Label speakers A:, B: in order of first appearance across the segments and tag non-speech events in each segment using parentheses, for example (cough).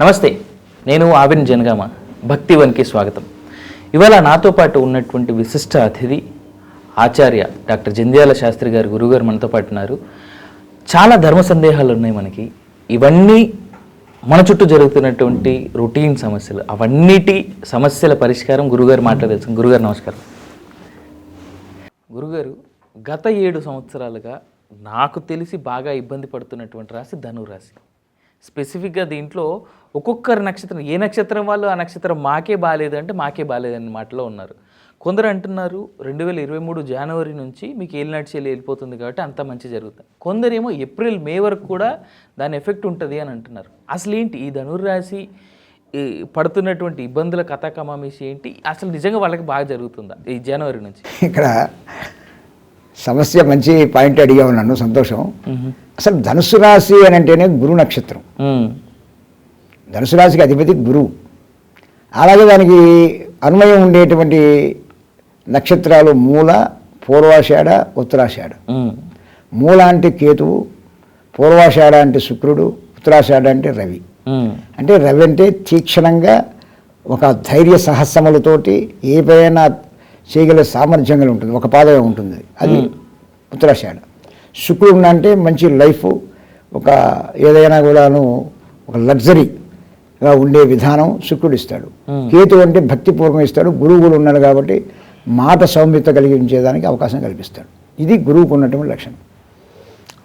A: నమస్తే నేను ఆవిన్ జనగామ భక్తి వన్కి స్వాగతం. ఇవాళ నాతో పాటు ఉన్నటువంటి విశిష్ట అతిథి ఆచార్య డాక్టర్ జంధ్యాల శాస్త్రి గారు గురుగారు మనతో పాటు ఉన్నారు. చాలా ధర్మ సందేహాలు ఉన్నాయి మనకి. ఇవన్నీ మన చుట్టూ జరుగుతున్నటువంటి రొటీన్ సమస్యలు. అవన్నిటి సమస్యల పరిష్కారం గురుగారు మాట్లాడేసి గురుగారు నమస్కారం. గురుగారు గత ఏడు సంవత్సరాలుగా నాకు తెలిసి బాగా ఇబ్బంది పడుతున్నటువంటి రాశి ధనురాశి. స్పెసిఫిక్గా దీంట్లో ఒక్కొక్కరి నక్షత్రం ఏ నక్షత్రం వాళ్ళు ఆ నక్షత్రం మాకే బాగాలేదు అంటే మాకే బాగాలేదని మాటలో ఉన్నారు. కొందరు అంటున్నారు రెండు వేల ఇరవై మూడు జనవరి నుంచి మీకు ఏలినాటి చేలి వెళ్ళిపోతుంది కాబట్టి అంత మంచి జరుగుతుంది. కొందరేమో ఏప్రిల్ మే వరకు కూడా దాని ఎఫెక్ట్ ఉంటుంది అని అంటున్నారు. అసలు ఏంటి ఈ ధనుర్రాశి ఈ పడుతున్నటువంటి ఇబ్బందుల కథాకమామేసి ఏంటి? అసలు నిజంగా వాళ్ళకి బాగా జరుగుతుందా ఈ జనవరి నుంచి?
B: ఇక్కడ సమస్య మంచి పాయింట్ అడిగావు నన్ను సంతోషం అసలు ధనుసు రాశి అని అంటేనే గురు నక్షత్రం. ధనుసు రాశికి అధిపతి గురువు అలాగే దానికి అన్వయం ఉండేటువంటి నక్షత్రాలు మూల పూర్వాషాఢ ఉత్తరాషాఢ. మూల అంటే కేతువు పూర్వాషాఢ అంటే శుక్రుడు ఉత్తరాషాఢ అంటే రవి. అంటే రవి అంటే తీక్షణంగా ఒక ధైర్య సాహసములతోటి ఏ పైన చేయగల సామర్థ్యం ఉంటుంది. ఒక పాదమే ఉంటుంది. అది ఉత్తరాషాఢ శుక్రుడు అంటే మంచి లైఫ్ ఒక ఏదైనా కూడాను ఒక లగ్జరీగా ఉండే విధానం శుక్రుడు ఇస్తాడు. కేతు అంటే భక్తిపూర్వకం ఇస్తాడు. గురువు కూడా ఉన్నాడు కాబట్టి మాట సౌమ్యత కలిగించేదానికి అవకాశం కల్పిస్తాడు. ఇది గురువుకు ఉన్నటువంటి లక్షణం.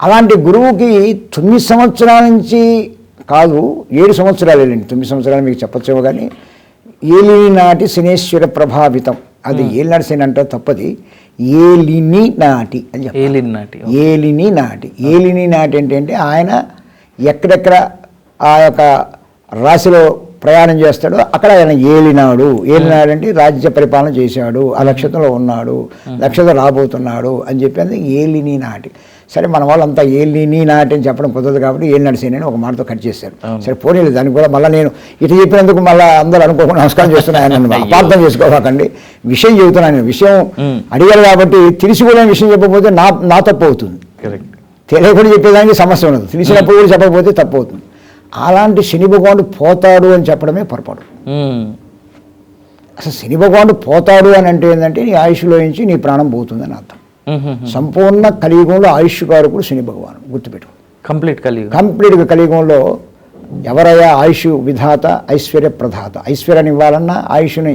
B: అలాంటి గురువుకి తొమ్మిది సంవత్సరాల నుంచి కాదు ఏడు సంవత్సరాలు వెళ్ళండి తొమ్మిది సంవత్సరాలు మీకు చెప్పొచ్చేమో కానీ ఏలిని నాటి శనేశ్వర ప్రభావితం. అది అంటే తప్పది. ఏలిని నాటి అని చెప్పాలి.
A: ఏలిన్ నాటి
B: ఏలిని నాటి. ఏలిని నాటి ఏంటంటే ఆయన ఎక్కడెక్కడ ఆ యొక్క రాశిలో ప్రయాణం చేస్తాడో అక్కడ ఆయన ఏలినాడు. ఏలినాడు అంటే రాజ్య పరిపాలన చేశాడు. ఆ నక్షత్రంలో ఉన్నాడు. నక్షత్రం రాబోతున్నాడు అని చెప్పి ఏలిని నాటి. సరే మన వాళ్ళంతా ఏలిని నాటి అని చెప్పడం కుదరదు కాబట్టి ఏలినాడు సేని అని ఒక మాటతో కట్ చేశారు. సరే పోనీలేదు దానికి కూడా మళ్ళీ నేను ఇటు చెప్పినందుకు మళ్ళీ అందరూ అనుకోకుండా నమస్కారం చేస్తున్నాను నన్ను అపార్థం చేసుకోకండి. విషయం చెబుతున్నాను నేను. విషయం. అడిగారు కాబట్టి తెలిసి కూడా విషయం చెప్పకపోతే నా నా తప్పు అవుతుంది. తెలియకుండా చెప్పేదానికి సమస్య ఉండదు. తెలిసినప్పుడు కూడా చెప్పకపోతే తప్పు అవుతుంది. అలాంటి శని భగవానుడు పోతాడు అని చెప్పడమే పొరపాటు. అసలు శని భగవానుడు పోతాడు అని అంటే ఏంటంటే నీ ఆయుష్లో నుంచి నీ ప్రాణం పోతుందని అర్థం. సంపూర్ణ కలియుగంలో ఆయుష్ కారకుడు శని భగవాను గుర్తుపెట్టుకో.
A: కంప్లీట్ కలియుగం.
B: కంప్లీట్గా కలియుగంలో ఎవరయ్యా ఆయుష్ విధాత ఐశ్వర్య ప్రధాత? ఐశ్వర్యాన్ని ఇవ్వాలన్నా ఆయుష్ని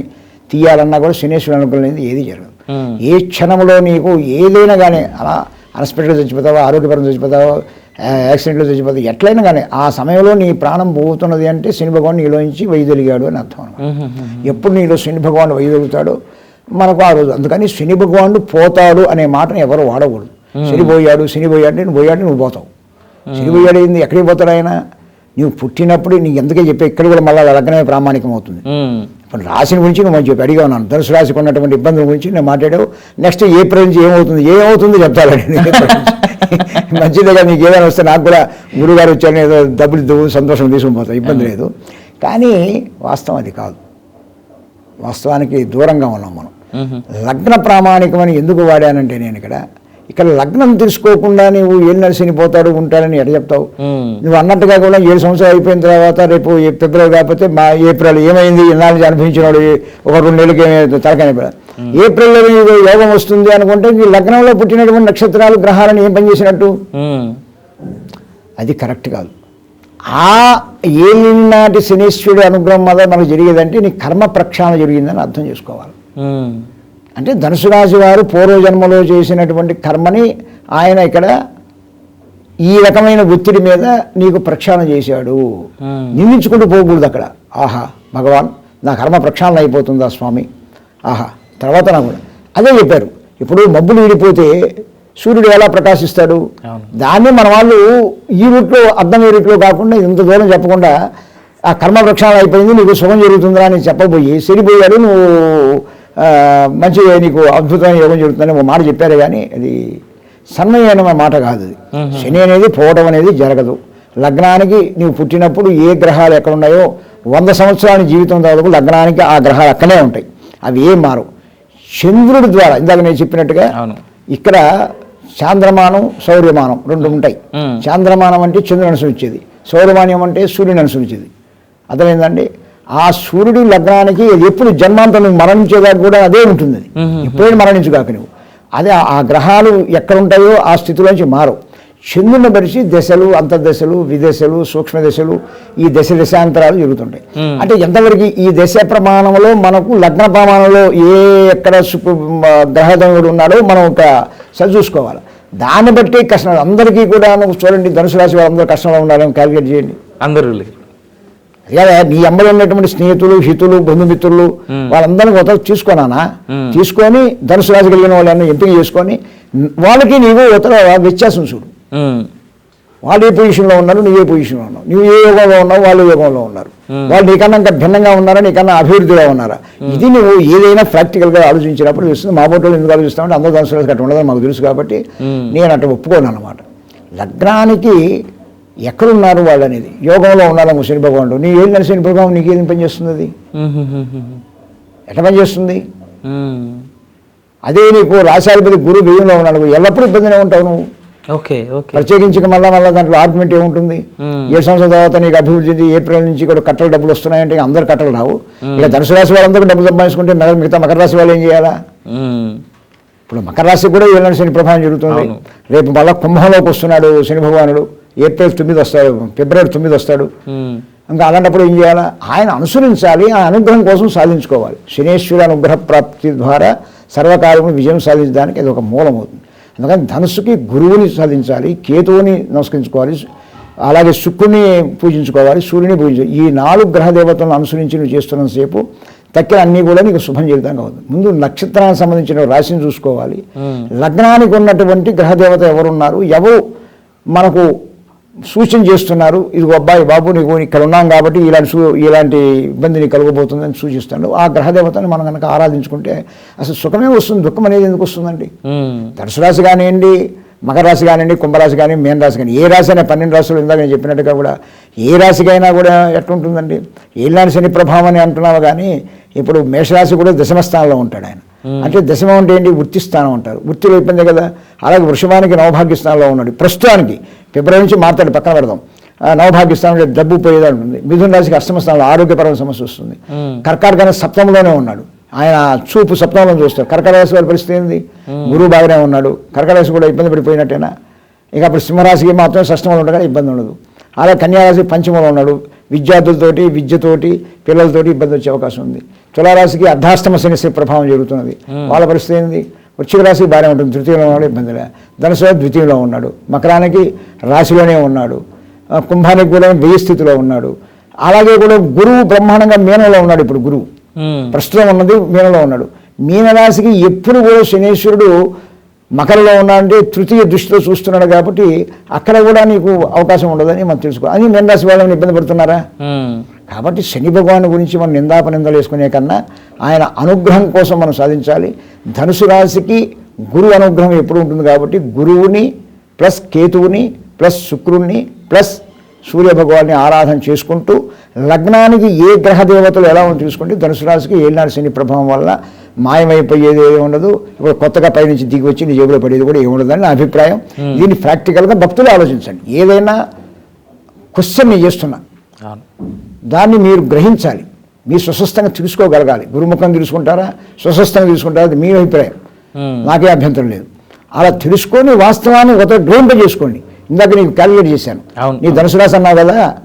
B: తీయాలన్నా కూడా శనేశ్వరుడు అనుగ్రహం లేనిది ఏది జరగదు.
A: మ్మ్.
B: ఏ క్షణంలో నీకు ఏదైనా కానీ అలా హాస్పిటల్లో చచ్చిపోతావో ఆరోగ్యపరంగా చచ్చిపోతావో యాక్సిడెంట్లో చచ్చిపోతావు ఎట్లయినా కానీ ఆ సమయంలో నీ ప్రాణం పోతున్నది అంటే శని భగవాన్ నీలో నుంచి వైదొలిగాడు అని అర్థం అనమాట. ఎప్పుడు నీలో శని భగవాన్ వైదొలుగుతాడో మనకు ఆ రోజు. అందుకని శని భగవానుడు పోతాడు అనే మాటను ఎవరు వాడకూడదు. శని పోయాడు శని పోయాడు నేను పోయాడు నువ్వు పోతావు. శని పోయాడు ఏంది? ఎక్కడికి పోతాడు ఆయన? నువ్వు పుట్టినప్పుడు నీకు ఎందుకే చెప్పే? ఇక్కడ కూడా మళ్ళీ లగ్నమే ప్రామాణికం అవుతుంది. ఇప్పుడు రాశిని గురించి నువ్వు చెప్పి. అడిగా ఉన్నాను ధనుసు రాశికి ఉన్నటువంటి ఇబ్బందుల గురించి నేను మాట్లాడావు. నెక్స్ట్ ఏప్రిల్ నుంచి ఏమవుతుంది? ఏమవుతుంది చెప్తానండి (laughs) మంచిదిగా మీకు ఏదైనా వస్తే నాకు కూడా గురుగారు వచ్చారని ఏదో డబ్బులు ఇద్దు సంతోషం తీసుకుని పోతాం. ఇబ్బంది లేదు. కానీ వాస్తవం అది కాదు. వాస్తవానికి దూరంగా ఉన్నాం మనం. లగ్న ప్రామాణికమని ఎందుకు వాడానంటే నేను ఇక్కడ ఇక్కడ లగ్నం తెలుసుకోకుండా నువ్వు ఏళ్ళు నడిసిని పోతాడు ఉంటాడని ఎడ చెప్తావు? నువ్వు అన్నట్టుగా కూడా ఏడు సంవత్సరాలు అయిపోయిన తర్వాత రేపు ఏ- ఫిబ్రవరి కాకపోతే మా ఏప్రిల్ ఏమైంది ఇన్నాళ్ళ అనుభవించినాడు ఈ ఒక రెండు నెలలకి తలకాయ ఏప్రిల్లో నీకు యోగం వస్తుంది అనుకుంటే నీ లగ్నంలో పుట్టినటువంటి నక్షత్రాలు గ్రహాలను ఏం పనిచేసినట్టు? అది కరెక్ట్ కాదు. ఆ ఏలినాటి శనీశ్వరుడు అనుగ్రహం వల్ల మనకు జరిగేదంటే నీ కర్మ ప్రక్షాళన జరిగిందని అర్థం చేసుకోవాలి. అంటే ధనుసు రాశి వారు పూర్వజన్మలో చేసినటువంటి కర్మని ఆయన ఇక్కడ ఈ రకమైన ఒత్తిడి మీద నీకు ప్రక్షాళన చేశాడు. నిందించుకుంటూ పోకూడదు అక్కడ. ఆహా భగవాన్ నా కర్మ ప్రక్షాళన అయిపోతుందా స్వామి? ఆహా తర్వాత నాకు. అదే చెప్పారు. ఇప్పుడు మబ్బులు విడిపోతే సూర్యుడు ఎలా ప్రకాశిస్తాడు. దాన్ని మన వాళ్ళు ఈ రూట్లో అర్థమయ్యే రూట్లో కాకుండా ఇంత దూరం చెప్పకుండా ఆ కర్మ ప్రక్షాళన అయిపోయింది నీకు శుభం జరుగుతుందా అని చెప్పబోయి సరిపోయాడు నువ్వు మంచి నీకు అద్భుతమైన యోగం జరుగుతుందని ఒక మాట చెప్పారు కానీ అది సన్మయమైన మాట కాదు అది. శని అనేది పోవడం అనేది జరగదు. లగ్నానికి నీవు పుట్టినప్పుడు ఏ గ్రహాలు ఎక్కడ ఉన్నాయో వంద సంవత్సరాల జీవితం దాదాపు లగ్నానికి ఆ గ్రహాలు అక్కడే ఉంటాయి. అవి ఏం మారు చంద్రుడి ద్వారా ఇందాక నేను చెప్పినట్టుగా. ఇక్కడ చాంద్రమానం సౌర్యమానం రెండు ఉంటాయి. చాంద్రమానం అంటే చంద్రుని అనుసరించేది. సౌరమాన్యం అంటే సూర్యుని అనుసరించేది. అర్థమైందండి? ఆ సూర్యుడి లగ్నానికి ఎప్పుడు జన్మాంతం నువ్వు మరణించేదాకా కూడా అదే ఉంటుంది అది. ఎప్పుడైనా మరణించుగాక నువ్వు. అదే ఆ గ్రహాలు ఎక్కడ ఉంటాయో ఆ స్థితిలోంచి మారవు. చంద్రుని పరిచి దశలు అంతర్దశలు విదశలు సూక్ష్మ దశలు ఈ దశ దశాంతరాలు జరుగుతుంటాయి. అంటే ఎంతవరకు ఈ దశ ప్రమాణంలో మనకు లగ్న ప్రమాణంలో ఏ ఎక్కడ సుపు గ్రహదేవుడు ఉన్నాడో మనం ఒక సరి చూసుకోవాలి. దాన్ని బట్టి కష్టం. అందరికీ కూడా చూడండి ధనుసు రాశి వాళ్ళందరూ కష్టంలో ఉండాలని క్యాలిక్యులేట్ చేయండి.
A: అందరూ లేరు
B: అదే నీ అమ్మలో ఉన్నటువంటి స్నేహితులు హితులు బంధుమిత్రులు వాళ్ళందరినీ ఒక తీసుకున్నానా తీసుకొని ధనుసు రాశి కలిగిన వాళ్ళని ఎంపిక చేసుకొని వాళ్ళకి నీవు ఉత్తర వ్యత్యాసం చూడు. వాళ్ళు ఏ పొజిషన్లో ఉన్నారు నువ్వు ఏ పొజిషన్లో ఉన్నావు? నువ్వు ఏ యోగంలో ఉన్నావు వాళ్ళు యోగంలో ఉన్నారు? వాళ్ళు నీకన్నా ఇంకా భిన్నంగా ఉన్నారా నీకన్నా అభివృద్ధిగా ఉన్నారా? ఇది నువ్వు ఏదైనా ప్రాక్టికల్గా ఆలోచించినప్పుడు తెలుస్తుంది. మా బోటోలు ఎందుకు ఆలోచిస్తామంటే అందరూ ధనుసు రాశి అట్లా ఉండదని మాకు తెలుసు కాబట్టి నేను అట్లా ఒప్పుకోను అనమాట లగ్నానికి ఎక్కడున్నారు వాళ్ళు అనేది యోగంలో ఉండాలని శని భగవానుడు? నీ ఏం శని భగవాన్ నీకు ఏం పనిచేస్తుంది అది. ఎట్లా పనిచేస్తుంది. అదే నీకు రాశాధిపతి గురు బియ్యంలో ఉన్నాడు ఎల్లప్పుడూ ఇబ్బందినే ఉంటావు నువ్వు.
A: Okay okay.
B: ప్రత్యేకించి మళ్ళా మళ్ళీ దాంట్లో ఆర్గ్యుమెంట్ ఏముంటుంది. ఏ సంవత్సరం తర్వాత నీకు అభివృద్ధి ఏప్రిల్ నుంచి కూడా కట్టలు డబ్బులు వస్తున్నాయంటే అందరు కట్టలు రావు. ఇక ధనుసు రాశి వాళ్ళందరూ డబ్బులు సంపాదించుకుంటే మిగతా మిగతా మకర రాశి వాళ్ళు ఏం చేయాలా. ఇప్పుడు మకర రాశికి కూడా ఏళ్ళని శని ప్రభావం జరుగుతుంది. రేపు మళ్ళా కుంభంలోకి వస్తున్నాడు శని భగవానుడు. ఏప్రిల్ తొమ్మిది వస్తాడు ఫిబ్రవరి తొమ్మిది వస్తాడు. ఇంకా అలాంటప్పుడు ఏం చేయాలా? ఆయన అనుసరించాలి ఆ అనుగ్రహం కోసం సాధించుకోవాలి. శనేశ్వర అనుగ్రహ ప్రాప్తి ద్వారా సర్వకాలము విజయం సాధించడానికి అది ఒక మూలం అవుతుంది. అందుకని ధనుసుకి గురువుని సాధించాలి కేతువుని నమస్కరించుకోవాలి అలాగే శుక్రుని పూజించుకోవాలి సూర్యుని పూజించాలి ఈ నాలుగు గ్రహ దేవతలను అనుసరించి నువ్వు చేస్తున్నంతసేపు తక్కిన అన్నీ కూడా నీకు శుభం జీవితంగా అవుతుంది. ముందు నక్షత్రానికి సంబంధించిన రాశిని చూసుకోవాలి. లగ్నానికి ఉన్నటువంటి గ్రహ దేవత ఎవరున్నారు? ఎవరు మనకు సూచన చేస్తున్నారు ఇది అబ్బాయి బాబు నీకు ఇక్కడ ఉన్నాం కాబట్టి ఇలాంటి సూ ఇలాంటి ఇబ్బంది నీకు కలగబోతుందని సూచిస్తాడు. ఆ గ్రహదేవతని మనం కనుక ఆరాధించుకుంటే అసలు సుఖమే వస్తుంది దుఃఖం అనేది ఎందుకు వస్తుందండి. ధనుసు రాశి కానివ్వండి మకర రాశి కానివ్వండి కుంభరాశి కానీ మేన రాశి కానీ ఏ రాశి అయినా పన్నెండు రాశులు ఇందాక నేను చెప్పినట్టుగా కూడా ఏ రాశికైనా కూడా ఎట్లుంటుందండి? ఏళ్ళని శని ప్రభావం అని అంటున్నావు కానీ ఇప్పుడు మేషరాశి కూడా దశమ స్థానంలో ఉంటాడు ఆయన. అంటే దశమం అంటే ఏంటి? వృత్తి స్థానం అంటారు. వృత్తిలో ఇబ్బంది కదా? అలాగే వృషభానికి నవభాగ్య స్థానంలో ఉన్నాడు. ప్రస్తుతానికి ఫిబ్రవరి నుంచి మాట్లాడి పక్కన పెడదాం. ఆ, నవభాగ్య స్థానంలో డబ్బు పోయేదా ఉంటుంది మిథున రాశికి అష్టమ స్థానంలో ఆరోగ్యపరమైన సమస్య వస్తుంది. కర్కాటక సప్తమంలోనే ఉన్నాడు. ఆయన చూపు సప్తమంలో చూస్తారు కర్కాటక రాశి వారి పరిస్థితి ఏంది? గురువు బాగానే ఉన్నాడు. కర్కాటక రాశి కూడా ఇబ్బంది పడిపోయినట్టేనా? ఇక అప్పుడు సింహరాశికి మాత్రం షష్టమంలో ఉండగా ఇబ్బంది ఉండదు. అలాగే కన్యారాశి పంచమంలో ఉన్నాడు. విద్యార్థులతోటి విద్యతోటి పిల్లలతోటి ఇబ్బంది వచ్చే అవకాశం ఉంది. తులారాశికి అర్ధాష్టమ శనిశ్రీ ప్రభావం జరుగుతున్నది. వాళ్ళ పరిస్థితి ఏంది? వృశ్చిక రాశికి బాగానే ఉంటుంది తృతీయంలో ఉన్నాడు ఇబ్బంది లే ధనుసు రాశి ద్వితీయంలో ఉన్నాడు. మకరానికి రాశిలోనే ఉన్నాడు. కుంభానికి కూడా వెయ్యి స్థితిలో ఉన్నాడు. అలాగే కూడా గురువు బ్రహ్మాండంగా మీనంలో ఉన్నాడు ఇప్పుడు గురువు. ప్రస్తుతం ఉన్నది మీనలో ఉన్నాడు. మీనరాశికి ఎప్పుడు కూడా శనేశ్వరుడు మకరలో ఉన్నాడంటే తృతీయ దృష్టిలో చూస్తున్నాడు కాబట్టి అక్కడ కూడా నీకు అవకాశం ఉండదని మనం తెలుసుకో అని మీనరాశి వాళ్ళని ఇబ్బంది పడుతున్నారా. కాబట్టి శని భగవాన్ గురించి మనం నిందాపనిందలు వేసుకునే కన్నా ఆయన అనుగ్రహం కోసం మనం సాధించాలి. ధనుసు రాశికి గురువు అనుగ్రహం ఎప్పుడు ఉంటుంది కాబట్టి గురువుని ప్లస్ కేతువుని ప్లస్ శుక్రుణ్ణి ప్లస్ సూర్య భగవాన్ని ఆరాధన చేసుకుంటూ లగ్నానికి ఏ గ్రహ దేవతలు ఎలా ఉందో చూసుకుంటే ధనుసు రాశికి ఏలినాడు శని ప్రభావం వల్ల మాయమైపోయేది ఏది ఉండదు. ఇప్పుడు కొత్తగా పైనుంచి దిగి వచ్చి నీ జేబులో పడేది కూడా ఏముండదని నా అభిప్రాయం. దీన్ని ప్రాక్టికల్గా భక్తులు ఆలోచించండి. ఏదైనా క్వశ్చన్ నేను చేస్తున్నా. దాన్ని మీరు గ్రహించాలి. మీ స్వస్థంగా తెలుసుకోగలగాలి. గురుముఖం తెలుసుకుంటారా? స్వస్థంగా తెలుసుకుంటారా? అది మీ అభిప్రాయం. నాకే అభ్యంతరం లేదు. అలా తెలుసుకొని వాస్తవాన్ని ఒక గ్రహింప చేసుకోండి. ఇందాక నీకు క్యాలిక్యులేట్ చేశాను. నీ ధనుసు రాశి అన్నావు కదా?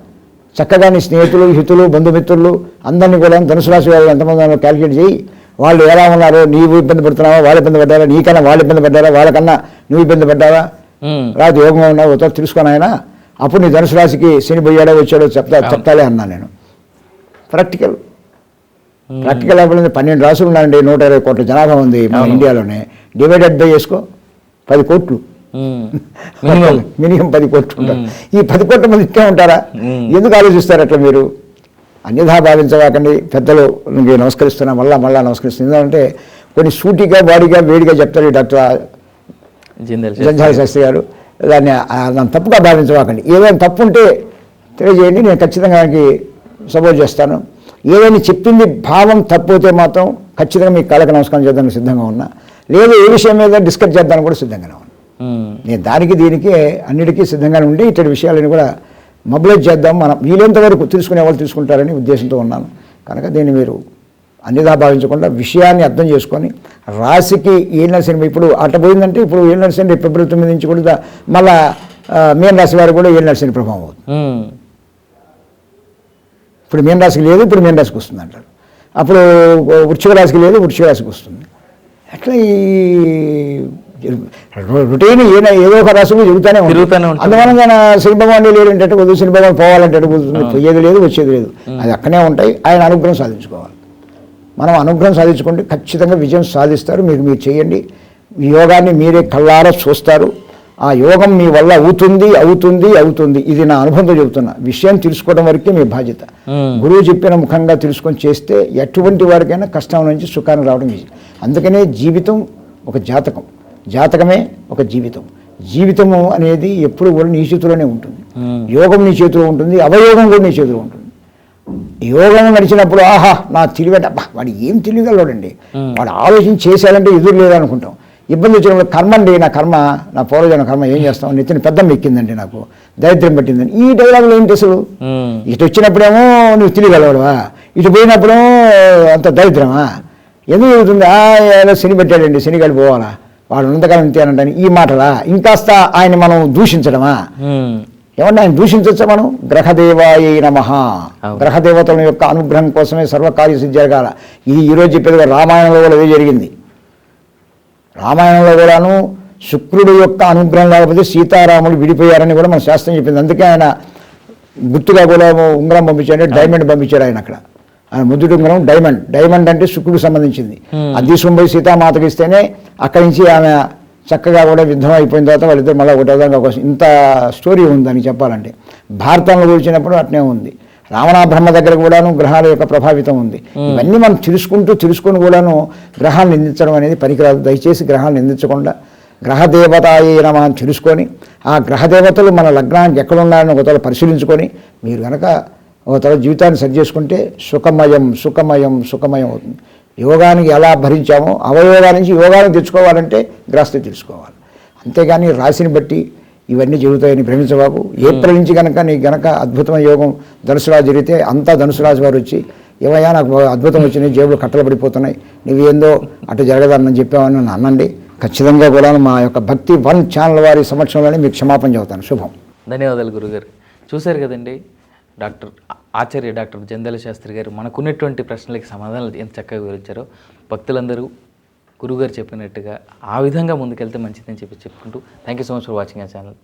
B: చక్కగా నీ స్నేహితులు హితులు బంధుమిత్రులు అందరినీ కూడా ధనుసు రాశి వాళ్ళు ఎంతమంది ఉన్నారో క్యాలిక్యులేట్ చేయి. వాళ్ళు ఎలా ఉన్నారో? నీవు ఇబ్బంది పడుతున్నావా? వాళ్ళు ఇబ్బంది పడ్డారా? నీకన్నా వాళ్ళు ఇబ్బంది పడ్డారా? వాళ్ళకన్నా నువ్వు ఇబ్బంది పడ్డావా. రాదు యోగంగా ఉన్నావు తెలుసుకొని ఆయన అప్పుడు నీ ధనుసు రాశికి శని పోయాడో వచ్చాడో చెప్తా చెప్తాలే అన్నా నేను. ప్రాక్టికల్ ప్రాక్టికల్ అవ్వలేదు పన్నెండు రాసులు ఉన్నాయండి. నూట ఇరవై కోట్ల జనాభా ఉంది మన. ఇండియాలోనే. డివైడెడ్ బై చేసుకో. (laughs) పది కోట్లు.
A: మినిమం.
B: మినిమం పది కోట్లు ఉంటారు ఈ పది కోట్ల మంది ఇట్టే ఉంటారా. ఎందుకు ఆలోచిస్తారు అట్లా మీరు? అన్యథా భావించవాకండి. పెద్దలు నమస్కరిస్తున్నా మళ్ళా మళ్ళా నమస్కరిస్తున్నా. ఎందుకంటే కొన్ని సూటిగా బాడీగా వేడిగా చెప్తారు డాక్టర్ జంజాల శాస్త్రి గారు. దాన్ని ఆ, దాన్ని తప్పుగా భావించవాకండి ఏదైనా తప్పు ఉంటే తెలియజేయండి నేను ఖచ్చితంగా దానికి సపోర్ట్ చేస్తాను. ఏదైనా చెప్పింది భావం తప్పు అయితే మాత్రం ఖచ్చితంగా మీ కాళ్ళకి నమస్కారం చేద్దానికి సిద్ధంగా ఉన్నా. లేదు ఏ విషయం మీద డిస్కస్ చేద్దానికి కూడా సిద్ధంగానే ఉన్నా. నేను దానికి దీనికి అన్నిటికీ సిద్ధంగానే ఉండి ఇటువంటి విషయాలని కూడా మొబిలైజ్ చేద్దాం. మనం వీలైనంత వరకు తీసుకునే వాళ్ళు తీసుకుంటారని ఉద్దేశంతో ఉన్నాను. కనుక దీన్ని మీరు అన్నిదా భావించకుండా విషయాన్ని అర్థం చేసుకొని రాశికి ఏళ్ళ సినిమా ఇప్పుడు అట్ట పోయిందంటే ఇప్పుడు ఏళ్ళ శని ఫిబ్రవరి తొమ్మిది నుంచి కూడా మళ్ళా మీన రాశి వారు కూడా ఏళ్ళ శని ప్రభావం అవుతుంది. ఇప్పుడు మీన రాశికి లేదు ఇప్పుడు మీన రాశికి వస్తుంది అంటారు. అప్పుడు వృక్షిక రాశికి లేదు వృక్షిక రాశికి వస్తుంది. అట్లా ఈ రొటీన్ ఏదో ఏదో ఒక రాశిలో జరుగుతూనే ఉంటుంది. అందువలన శని భగవాన్ లేదంటే వద్దు శని భగవాన్ పోవాలంటే కుదురుతుంది పోయేది లేదు వచ్చేది లేదు. అది అక్కడే ఉంటాయి. ఆయన అనుగ్రహం సాధించుకోవాలి. మనం అనుగ్రహం సాధించుకుంటే ఖచ్చితంగా విజయం సాధిస్తారు. మీరు మీరు చేయండి. ఈ యోగాన్ని మీరే కళ్ళారా చూస్తారు. ఆ యోగం మీ వల్ల అవుతుంది అవుతుంది అవుతుంది. ఇది నా అనుభవంతో చెబుతున్నా. విషయం తెలుసుకోవడం వరకే మీ బాధ్యత. గురువు చెప్పిన ముఖంగా తెలుసుకొని చేస్తే ఎటువంటి వారికైనా కష్టం నుంచి సుఖాన్ని రావడం ఈజీ. అందుకనే జీవితం ఒక జాతకం. జాతకమే ఒక జీవితం. జీవితము అనేది ఎప్పుడు కూడా నీ చేతిలోనే ఉంటుంది. యోగం నీ చేతిలో ఉంటుంది. అవయోగం కూడా నీ చేతిలో ఉంటుంది. యోగం నడిచినప్పుడు ఆహా నా తెలివి అబ్బా వాడు ఏం తెలియగలవాడండి
A: మ్మ్.
B: వాడు ఆలోచన చేశాడంటే ఎదురు లేదనుకుంటాం. ఇబ్బంది వచ్చినప్పుడు కర్మ అండి నా కర్మ నా పూర్వజన కర్మ ఏం చేస్తాం? నెత్తిన పెద్దం ఎక్కిందండి నాకు దరిద్రం పట్టిందని. ఈ డైలాగులు ఏంటి అసలు. ఇటు వచ్చినప్పుడేమో నువ్వు తెలియగలవాడువా ఇటు పోయినప్పుడేమో అంత దరిద్రమా? ఎందుకు జరుగుతుంది? ఆ ఏదో శని పెట్టాడండి శనిగాడు పోవాలా? వాడు ఉన్నంతకాలం ఇంతేనంటని ఈ మాటలా? ఇంకాస్త ఆయన మనం దూషించడమా. ఏమన్నా ఆయన దూషించవచ్చా మనం? గ్రహదేవాయ నమ. గ్రహదేవతల యొక్క అనుగ్రహం కోసమే సర్వకార్య సిద్ధి జరగాల ఇది ఈరోజు చెప్పేది రామాయణంలో కూడా అదే జరిగింది. రామాయణంలో కూడాను శుక్రుడు యొక్క అనుగ్రహం లేకపోతే సీతారాములు విడిపోయారని కూడా మన శాస్త్రం చెప్పింది. అందుకే ఆయన గుర్తుగా కూడా ఉంగరం పంపించాడు డైమండ్ పంపించాడు ఆయన అక్కడ. ఆయన ముద్దుడు ఉంగరం డైమండ్. డైమండ్ అంటే శుక్రుడికి సంబంధించింది. అది తీసుకుని పోయి సీతామాతకి ఇస్తేనే అక్కడి నుంచి ఆమె చక్కగా కూడా యుద్ధం అయిపోయిన తర్వాత వాళ్ళిద్దరు మళ్ళీ ఒకటే విధంగా ఒక ఇంత స్టోరీ ఉందని చెప్పాలంటే. భారతంలో కూర్చున్నప్పుడు అట్నే ఉంది. రావణ బ్రహ్మ దగ్గర కూడాను గ్రహాల యొక్క ప్రభావితం ఉంది. ఇవన్నీ మనం తెలుసుకుంటూ తెలుసుకొని కూడాను గ్రహాలను నిందించడం అనేది పనికిరాదు దయచేసి గ్రహాలను నిందించకుండా గ్రహదేవతాయే నమ అని తెలుసుకొని ఆ గ్రహదేవతలు మన లగ్నానికి ఎక్కడ ఉన్నారని ఒకతల పరిశీలించుకొని మీరు కనుక ఒకతల జీవితాన్ని సరి చేసుకుంటే సుఖమయం సుఖమయం సుఖమయం అవుతుంది. యోగానికి ఎలా భరించామో అవయోగా నుంచి యోగానికి తెచ్చుకోవాలంటే గ్రహస్థితి తెలుసుకోవాలి. అంతేగాని రాశిని బట్టి ఇవన్నీ జరుగుతాయని భ్రమించబాబు ఏప్రిల్ నుంచి కనుక నీకు గనక అద్భుతమైన యోగం ధనుసు రాజు జరిగితే అంతా ధనుసు రాజు వారు వచ్చి ఏమయ్యా నాకు అద్భుతం వచ్చినాయి జేబులు కట్టలు పడిపోతున్నాయి నువ్వు ఏందో అటు జరగదన్నని చెప్పావని నన్ను అనండి ఖచ్చితంగా కూడా మా యొక్క భక్తి వన్ ఛానల్ వారి సమక్షంలోనే మీకు క్షమాపణ చెబుతాను. శుభం.
A: ధన్యవాదాలు గురుగారు. చూశారు కదండి డాక్టర్ ఆచార్య డాక్టర్ జందల శాస్త్రి గారు మనకున్నటువంటి ప్రశ్నలకి సమాధానాలు ఎంత చక్కగా వివరించారో భక్తులందరూ గురుగారు చెప్పినట్టుగా ఆ విధంగా ముందుకెళ్తే మంచిదని చెప్పి చెప్పుకుంటూ thank you so much for watching ఆ ఛానల్